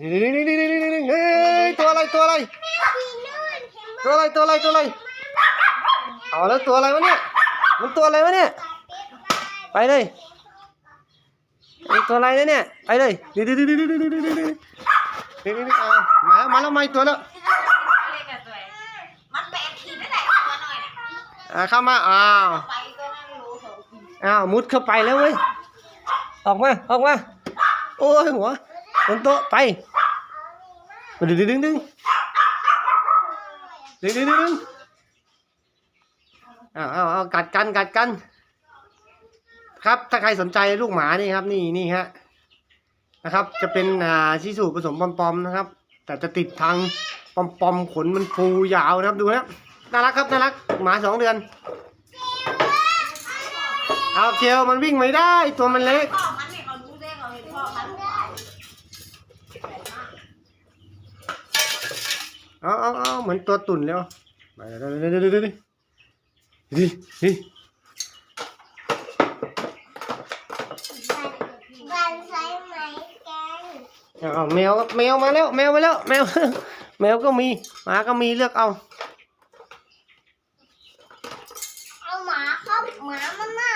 นี่นี่นี่นี่นี่นี่เฮ้ยตัวอะไรตัวอะไรตัวอะไรตัวอะไรตัวอะไรเอาแล้วตัวอะไรวะเนี่ยมันตัวอะไรวะเนี่ยไปเลยตัวอะไรเนี่ยไปเลยดิดิดิดิดิดิดิดิดิดิดิดิเอามาแล้วมาแล้วมาอีกตัวแล้วมันแปดขีดได้แต่ตัวหน่อยอ่าเข้ามาอ้าวอ้าวมุดเข้าไปแล้วเว้ยออกมาออกมาโอ้ยหัว บนโตไปดึงดึงดึงดึงดึงดึงดึงเอาเอาเอากัดกันกัดกัน ครับถ้าใครสนใจลูกหมานี่ครับ นี่นี่ฮะนะครับ จะเป็นอ่าชิสุผสมปอมๆนะครับ แต่จะติดทางปอมๆขนมันฟูยาวนะครับดูนะน่ารักครับน่ารักหมาสองเดือนเอาเกลมันวิ่งไม่ได้ ตัวมันเล็ก เอาเอาเอาเหมือนตัวตุ่นแล้วไปเดี๋ยวเดี๋ยวเดี๋ยวเดี๋ยวเดี๋ยวดิดิวันใช้ไหมแกงเอาแมวครับแมวมาแล้วแมวมาแล้วแมวแมวก็มีหมาก็มีเลือกเอา เอาหมาครับหมามา